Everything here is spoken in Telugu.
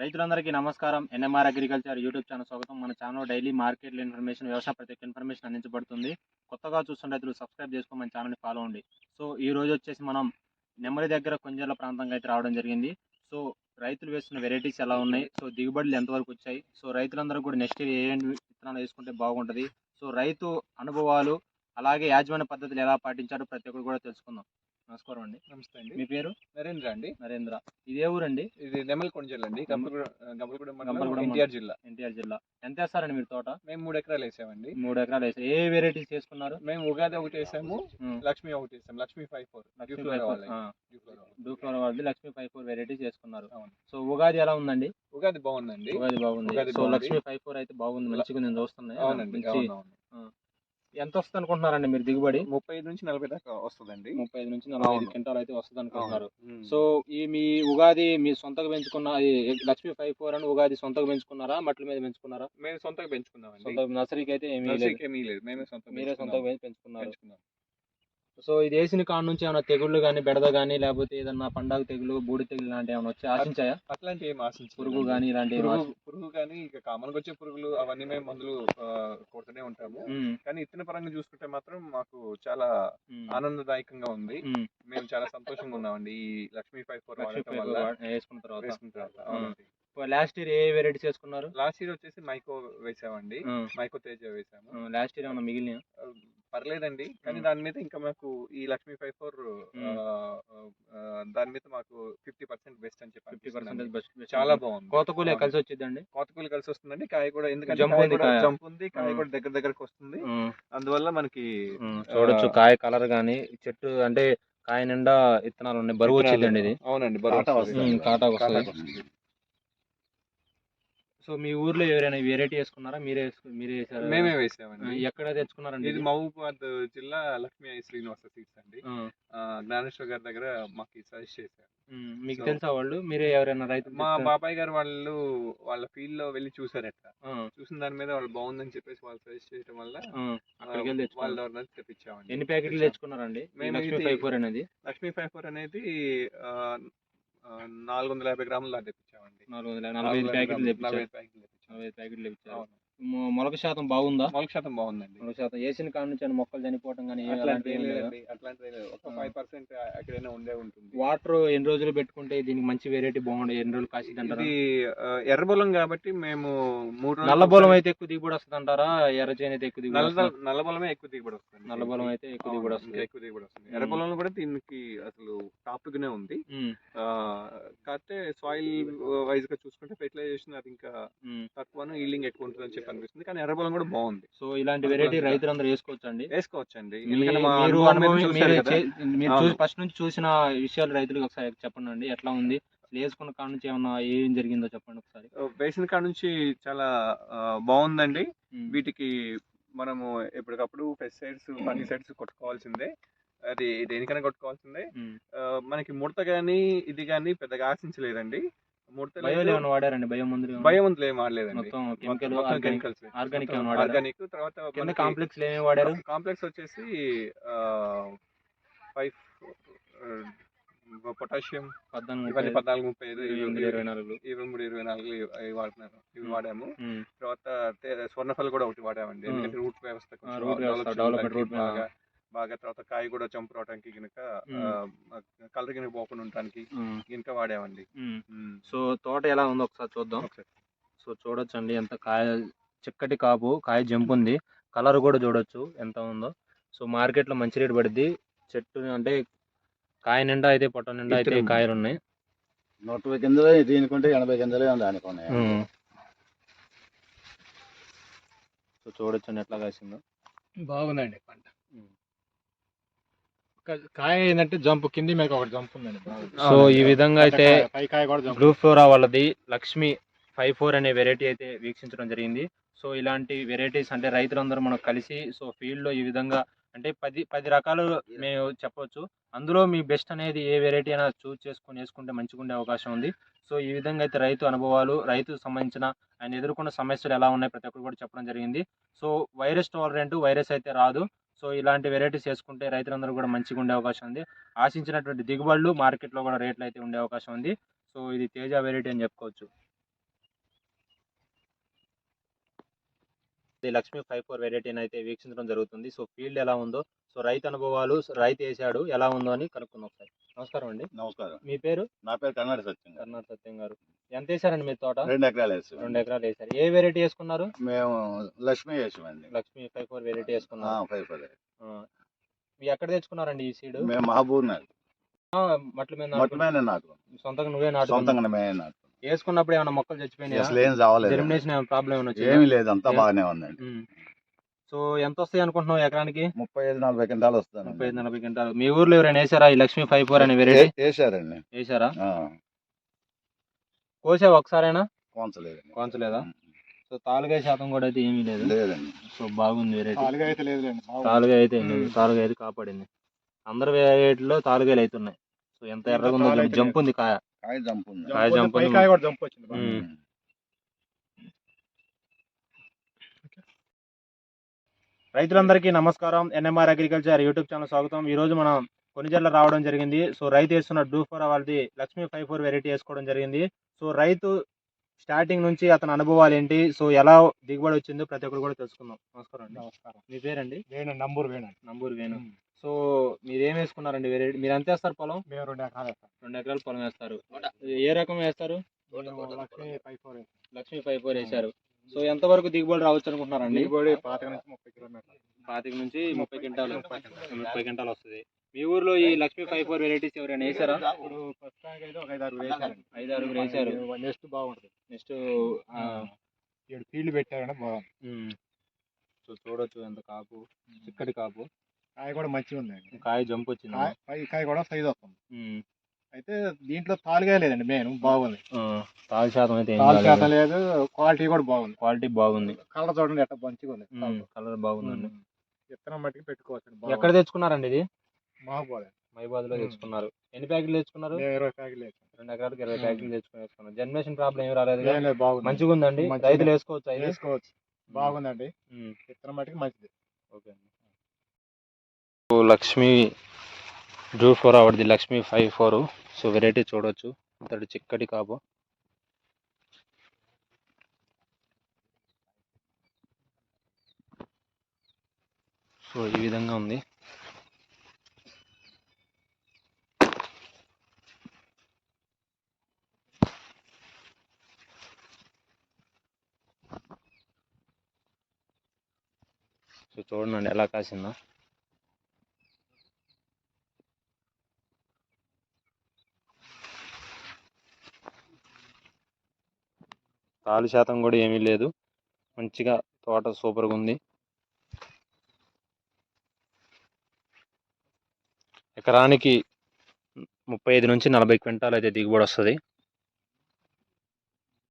రైతులందరికీ నమస్కారం. ఎన్ఎంఆర్ అగ్రికల్చర్ యూట్యూబ్ ఛానల్ స్వాగతం. మన ఛానల్ డైలీ మార్కెట్ ఇన్ఫర్మేషన్ వ్యవసాయ ప్రతి ఒక్క ఇన్ఫర్మేషన్ అందించబడుతుంది. కొత్తగా చూస్తున్న రైతులు సబ్స్క్రైబ్ చేసుకొని మన ఛానల్ని ఫాలో అవ్వండి. సో ఈ రోజు వచ్చేసి మనం నెమ్మది దగ్గర కొంజర్ల ప్రాంతంగా అయితే రావడం జరిగింది. సో రైతులు వేస్తున్న వెరైటీస్ ఎలా ఉన్నాయి? సో దిగుబడులు ఎంతవరకు వచ్చాయి? సో రైతులందరూ కూడా నెక్స్ట్ ఇయర్ ఏ ఏ విత్తనాలు వేసుకుంటే బాగుంటుంది? సో రైతు అనుభవాలు అలాగే యాజమాన్య పద్ధతులు ఎలా పాటించారో ప్రతి ఒక్కరు కూడా తెలుసుకుందాం. నమస్కారం అండి. నమస్తే అండి. మీ పేరు? నరేంద్ర అండి. నరేంద్ర. ఇదే ఊరండి? ఇది నెమల్ కొంజల్ అండి గంపలగూడ ఎన్టీఆర్ జిల్లా. ఎన్టీఆర్ జిల్లా. ఎంత వేస్తారండి మీరు తోట? మేము మూడు ఎకరాలు వేసామండి. మూడు ఎకరాలు వేసారు ఏ వెరైటీస్ చేసుకున్నారు? మేము ఉగాది ఒకటి వేసాము. లక్ష్మి ఒకటి వేసాము. Lakshmi five four. Do flower వాళ్ళది. లక్ష్మీ ఫైవ్ ఫోర్ వెరైటీస్ చేసుకున్నారు. సో ఉగాది ఎలా ఉందండి? ఉగాది బాగుందండి. ఉగాది బాగుంది. సో. లక్ష్మీ ఫైవ్ ఫోర్ అయితే బాగుంది. మంచిగా నేను చూస్తున్నాయి ఎంత వస్తుంది అనుకుంటున్నారండి మీరు దిగుబడి? ముప్పై ఐదు నుంచి నలభై దాకా వస్తుందండి. ముప్పై ఐదు నుంచి నలభై ఐదు. క్వింటాల్ అయితే వస్తుంది అనుకుంటున్నారు. సో ఈ మీ ఉగాది మీ సొంతగా పెంచుకున్న లక్ష్మీ ఫైవ్ ఫోర్ అని ఉగాది సొంతగా పెంచుకున్నారా? మట్ల మీద పెంచుకున్నారా? మేము సొంతంగా పెంచుకున్నామండి. సొంత నర్సరీకి అయితే ఏమీ లేదు. నర్సరీకి ఏమీ లేదు. మేమే సొంతంగా మీరే సొంతగా పెంచు- పెంచుకున్నారు. పెంచుకున్నాం. సో ఇది వేసిన కాడ నుంచి ఏమైనా తెగుళ్ళు కానీ బెడద కానీ లేకపోతే ఏదన్నా పండగ తెగులు బూడి తెగులు లాంటివి ఏమైనా వచ్చి ఆశించాయా? అట్లాంటి ఏం ఆశించు పురుగు కానీ ఇలాంటి పురుగు కానీ ఇక కామన్గా వచ్చే పురుగులు అవన్నీ మేము మందులు కొడుతూనే ఉంటాము. కానీ ఇతర పరంగా చూసుకుంటే మాత్రం మాకు చాలా ఆనందదాయకంగా ఉంది. మేము. చాలా సంతోషంగా ఉన్నామండి. ఈ లక్ష్మీ ఫైవ్ ఫోర్ వేసుకున్న తర్వాత. వేసుకున్న తర్వాత లాస్ట్ ఇయర్ ఏ వెరైటీస్ వేసుకున్నారు? లాస్ట్ ఇయర్ వచ్చేసి మైకో వేసామండి. మైకో తేజ వేసాము. లాస్ట్ ఇయర్ ఏమైనా మిగిలిన పర్లేదండి కానీ. దాని మీద ఇంకా మాకు ఈ లక్ష్మీ ఫైవ్ ఫోర్. దాని మీద మాకు ఫిఫ్టీ పర్సెంట్ బెస్ట్ అని చెప్పి ఫిఫ్టీ అనిపిస్తుందండి. పర్సెంట్ చాలా బాగుంది కోత కూలే అవును. కలిసి వచ్చిందండి కోతకూలి కలిసి వస్తుందండి కాయ కూడా ఎందుకంటే జంప్ ఉంది కాయ. జంప్ ఉంది కాయ మ్మ్. కూడా దగ్గర దగ్గరకు వస్తుంది అందువల్ల మనకి చూడొచ్చు కాయ కలర్ గానీ చెట్టు అంటే కాయ నిండా ఇత్తనాలు ఉన్నాయి బరువు వచ్చిందండి ఇది అవునండి బరువు కాటా వస్తుంది. వస్తుంది. ఉమ్, కాటాకు వస్తుంది. కాటాకు వస్తుంది. సో మీ ఊర్లో ఎవరైనా వెరైటీ వేసుకున్నారా? మీరే మీరే వేసారా? మేమే వేసామండి. ఎక్కడ తెచ్చుకున్నారండి ఇది? మహబూబాద్ జిల్లా లక్ష్మీ శ్రీనివాస సీట్స్ అండి. జ్ఞానేశ్వర్ గారి దగ్గర మాకు సజెస్ట్ చేశారు. మీకు తెలుసా వాళ్ళు? మీరే ఎవరైనా రైతు మా బాబాయ్ గారు వాళ్ళు వాళ్ళ ఫీల్డ్లో వెళ్ళి చూసారట. చూసిన దాని మీద వాళ్ళు బాగుందని చెప్పేసి వాళ్ళు సజెస్ట్ చేయడం వల్ల వెళ్ళి దగ్గర తెప్పించామండి. ఎన్ని ప్యాకెట్లు. తెచ్చుకున్నారండి? మేము లక్ష్మీ ఫైవ్ ఫోర్ అనేది? లక్ష్మీ ఫైవ్ ఫోర్ అనేది నాలుగు వందల యాభై గ్రాములు దాకా తెప్పించామండి. నాలుగు వందల నలభై ఐదు ప్యాకెట్లు తెప్పించారు నలభై ఐదు ప్యాకెట్లు తెప్పించారు. మొలక శాతం బాగుందా? మొలక శాతం బాగుందండి. మొలక శాతం. వేసిన కాడ నుంచి మొక్కలు చనిపోవటం కానీ ఎక్కడైనా ఉండే ఉంటుంది. వాటర్ ఎన్ని రోజులు పెట్టుకుంటే దీనికి మంచి వెరైటీ బాగుండే ఎన్ని రోజులు అంటారా? ఇది ఆ, ఎర్రబొలం కాబట్టి మేము మూడు రోజులు నల్లబోలం అయితే ఎక్కువ దిగుబడి వస్తుంది అంటారా? ఎర్ర చేను అయితే ఎక్కువ దిగుబడి నల్ల? నల్లబొలమే ఎక్కువ దిగుబడి వస్తుంది. నల్లబోలం అయితే ఎక్కువ దిగుబడి వస్తుంది. ఎక్కువ దిగుబడి వస్తుంది. ఉమ్. ఎర్రబొలంలో కూడా దీనికి అసలు టాప్ గానే ఉంది. కాకపోతే సాయిల్ వైజ్గా చూసుకుంటే ఫెర్టిలైజేషన్ అది ఇంకా. తక్కువను ఈల్డింగ్ ఎక్కువ ఉంటుంది అని చెప్పి అనిపిస్తుంది కానీ ఎర్రబొలం కూడా బాగుంది. సో ఇలాంటి వెరైటీ రైతులందరూ వేసుకోవచ్చు అండి ఎందుకంటే మా మీరు ఫస్ట్ నుంచి చూసిన విషయాలు రైతులకు ఒకసారి చెప్పండి అండి. ఎట్లా ఉంది? వేసుకున్న కాడ నుంచి ఏమన్నా ఏం జరిగిందో చెప్పండి ఒకసారి. వేసిన కాడ నుంచి చాలా బాగుందండి. వీటికి మనము ఎప్పటికప్పుడు పెస్టిసైడ్స్ ఫంగిసైడ్స్ కొట్టుకోవాల్సిందే. అది దేనికైనా కొట్టుకోవాల్సిందే. మనకి ముడత కానీ ఇది కానీ పెద్దగా ఆశించలేదండి. ఏమైనా వాడారండి బయో మందులు ఏమైనా? భయవంతులు ఏం వాడలేదండి మొత్తం కెమికల్ మొత్తం కెమికల్స్ ఆర్గానిక్ ఏమైనా వాడారా? ఆర్గానిక్ తర్వాత కింద మనకి కాంప్లెక్స్ ఏమేమి వాడారు కాంప్లెక్స్ వచ్చేసి ఫైవ్ పొటాషియం పద్నాలుగు ఇవన్నీ ముప్పై పద్నాలుగు ముప్పై ఐదు ఎనిమిది, ఇరవై నాలుగు ఇరవై మూడు ఇరవై నాలుగు ఇవి- ఇవి వాడుతున్నారు ఇవి ఉమ్. వాడాము ఉమ్. తర్వాత తే- స్వర్ణఫల్ కూడా ఒకటి వాడామండి. ఎందుకంటే రూట్ వ్యవస్థ ఆ, కొంచెం develop. బాగా బాగా తర్వాత కాయ కూడా చంపు రావడానికి కనుక కలర్ కింద పోకుండా ఉండడానికి. కనుక వాడామండి. సో తోట ఎలా ఉందో ఒకసారి చూద్దాం. సో చూడొచ్చండి ఎంత కాయ చిక్కటి కాపు కాయ జంపు ఉంది కలర్ కూడా చూడొచ్చు ఎంత ఉందో. సో మార్కెట్లో మంచి రేటు పడుద్ది. చెట్టు అంటే కాయ నిండా అయితే పొట్ట నిండా అయితే. కాయలు ఉన్నాయి. నూట గింజలే దీనికుంటే ఎనభై దానికి ఉన్నాయి ఉమ్. సో చూడొచ్చండి ఎట్లా కాసిందో. బాగుందండి పంట. కాయ ఏంటంటే జంప్. కింది మీకు ఒకటి జంప్ ఉందండి. సో ఈ విధంగా అయితే కాయ- పై కాయ కూడా జంప్. బ్లూ ఫ్లోరా వాళ్ళది లక్ష్మి ఫైవ్ ఫోర్ అనే వెరైటీ అయితే వీక్షించడం జరిగింది. సో ఇలాంటి వెరైటీస్ అంటే రైతులందరూ మనం కలిసి సో ఫీల్డ్లో ఈ విధంగా అంటే పది పది రకాలు మేము చెప్పొచ్చు. అందులో మీ బెస్ట్ అనేది ఏ వెరైటీ అయినా చూస్ చేసుకొని వేసుకుంటే మంచిగా ఉండే అవకాశం ఉంది. సో ఈ విధంగా అయితే రైతు అనుభవాలు రైతుకు సంబంధించిన ఆయన ఎదుర్కొన్న సమస్యలు ఎలా ఉన్నాయి ప్రతి ఒక్కరు కూడా చెప్పడం జరిగింది. సో వైరస్ టాలరెంట్ వైరస్ అయితే రాదు. సో ఇలాంటి వెరైటీస్ చేసుకుంటే రైతులందరూ కూడా మంచిగా ఉండే అవకాశం ఉంది. ఆశించినటువంటి దిగుబడులు మార్కెట్లో కూడా రేట్లు అయితే ఉండే అవకాశం ఉంది. సో ఇది తేజ వెరైటీ అని చెప్పుకోవచ్చు. ఇది లక్ష్మీ ఫైవ్ ఫోర్ వెరైటీని అయితే వీక్షించడం జరుగుతుంది. సో ఫీల్డ్ ఎలా ఉందో సో రైతు అనుభవాలు రైతు వేసాడు ఎలా ఉందో అని కనుక్కుందాం ఒకసారి నమస్కారం అండి. నమస్కారం. మీ పేరు? నా పేరు కన్నడ సత్యం కర్ణాటక సత్యం గారు. ఎంత వేసారండి మీ తోట? రెండు ఎకరాలు వేసాం. రెండు ఎకరాలు వేసారు. ఏ వెరైటీ వేసుకున్నారు? మేము లక్ష్మీ వేసామండి. లక్ష్మీ ఫైవ్ ఫోర్ వెరైటీ వేసుకున్నారు. ఫైవ్. ఇవి ఎక్కడ తెచ్చుకున్నారండి ఈ సీడ్? మేము మహబూబ్ నగర్. మట్ల మీద మొట్టమే నాటుకున్నారా? నాటు సొంతంగా నువ్వే నాటు సొంతంగా మేమే నాటు వేసుకున్నప్పుడు ఏమైనా మొక్కలు చచ్చిపోయినాయా? అసలు ఏం చావలేదు. జెర్మినేషన్ ప్రాబ్లం ఏమైనా? ఏమీ లేదు. అంతా బాగానే ఉందండి. సో ఎంత వస్తాయి అనుకుంటున్నావు ఎకరానికి? ముప్పై ఐదు నలభై క్వింటాలు వస్తాను ముప్పై ఐదు నలభై గంటలు మీ ఊర్లో ఎవరైనా వేసారా? ఈ లక్ష్మీ ఫైవ్ ఫోర్ అనే వెరైటీ వేసారండి వేసారా ఆ, కోసావు ఒకసారైనా? కోంచలేదండి. కోంచలేదా? సో తాలుగా శాతం కూడా అయితే ఏమీ లేదు లేదండి. సో బాగుంది వెరైటీ తాలుగా అయితే. తాలుగా అయితే. తాలుగా కాపాడింది. అందరు వెరైటీలో తాలుగాయలు అవుతున్నాయి సో ఎంత ఎర్రగా ఉందో జంప్ ఉంది కాయ. కాయ జంపు ఉంది. జంప్ కాయ జంప్. కాయ కూడా జంప్ వచ్చింది బాగా. ఉమ్. రైతులందరికీ నమస్కారం. ఎన్ఎంఆర్ అగ్రికల్చర్ యూట్యూబ్ ఛానల్ స్వాగతం. ఈ రోజు మనం కొనిజర్ల రావడం జరిగింది. సో రైతు వేస్తున్న డూ ఫోర్ వాళ్ళది లక్ష్మీ ఫైవ్ ఫోర్ వెరైటీ వేసుకోవడం జరిగింది. సో రైతు స్టార్టింగ్ నుంచి అతని అనుభవాలు ఏంటి? సో ఎలా దిగుబడి వచ్చిందో ప్రతి ఒక్కరు కూడా తెలుసుకుందాం. నమస్కారం అండి. నమస్కారం. మీ పేరండి? వేణు నంబూరు వేణు నంబూరు వేణు. సో మీరు ఏం వేసుకున్నారండి? వెరైటీ మీరు ఎంత వేస్తారు పొలం? మేము రెండు ఎకరాలు వేస్తాం. రెండు ఎకరాలు పొలం వేస్తారు. ఏ రకం వేస్తారు? లక్ష్మీ ఫైవ్ ఫోర్ వేస్తాం. సో ఎంత వరకు దిగుబడి రావచ్చు అనుకుంటున్నారండి దిగుబడి పాతిక నుంచి ముప్పై కిలోమీటర్లు. పాతిక నుంచి ముప్పై క్వింటాలు. ముప్పై క్వింటాలు. వస్తుంది. మీ ఊర్లో ఈ లక్ష్మీ ఫైవ్ ఫోర్ వెరైటీస్ ఎవరైనా వేసారా? ఇప్పుడు ప్రస్తుతానికి అయితే ఒక ఐదు ఆరు వేసారండి ఐదు ఆరుగురు వేశారు నెక్స్ట్ బాగుంటుంది. నెక్స్ట్ ఏడు ఫీల్డ్ పెట్టారంటే బాగుంది. సో చూడొచ్చు ఎంత కాపు చిక్కటి కాపు. కాయ కూడా మంచిగా ఉంది కాయ జంప్ వచ్చింది? కాయ కూడా సైజ్ వస్తుంది. అయితే దీంట్లో తాలుగా లేదండి మెయిన్ బాగుంది. తాలు శాతం అయితే తాలు. శాతం లేదు క్వాలిటీ కూడా బాగుంది. క్వాలిటీ బాగుంది. కలర్ చూడండి ఎట్లా మంచిగా ఉంది. కలర్. బాగుందండి. విత్తనం మట్టికి పెట్టుకోవచ్చు ఎక్కడ తెచ్చుకున్నారండి ఇది? మహబూబ్ మైబాద్లో. తెచ్చుకున్నారు. ఎన్ని ప్యాకెట్లు తెచ్చుకున్నారు? ఇరవై ప్యాకెట్లు రెండు ఎకరాలకు ఇరవై. ప్యాకెట్లు తెచ్చుకుని వేసుకున్నారు జనరేషన్ ప్రాబ్లం ఏమి రాలేదు మంచిగా ఉందండి? రైతులు. వేసుకోవచ్చు వేసుకోవచ్చు. బాగుందండి. విత్తనం మట్టికి మంచిది. ఓకే లక్ష్మీ డ్రూ four అవడిది Lakshmi five four. So variety చూడొచ్చు. ఇంతటి చిక్కటి కాపు. సో ఈ విధంగా ఉంది. సో చూడండి ఎలా కాసిందో. తాలు శాతం కూడా ఏమీ లేదు. మంచిగా తోట సూపర్గా ఉంది. ఎకరానికి ముప్పై ఐదు నుంచి నలభై క్వింటాల్ అయితే దిగుబడి వస్తుంది.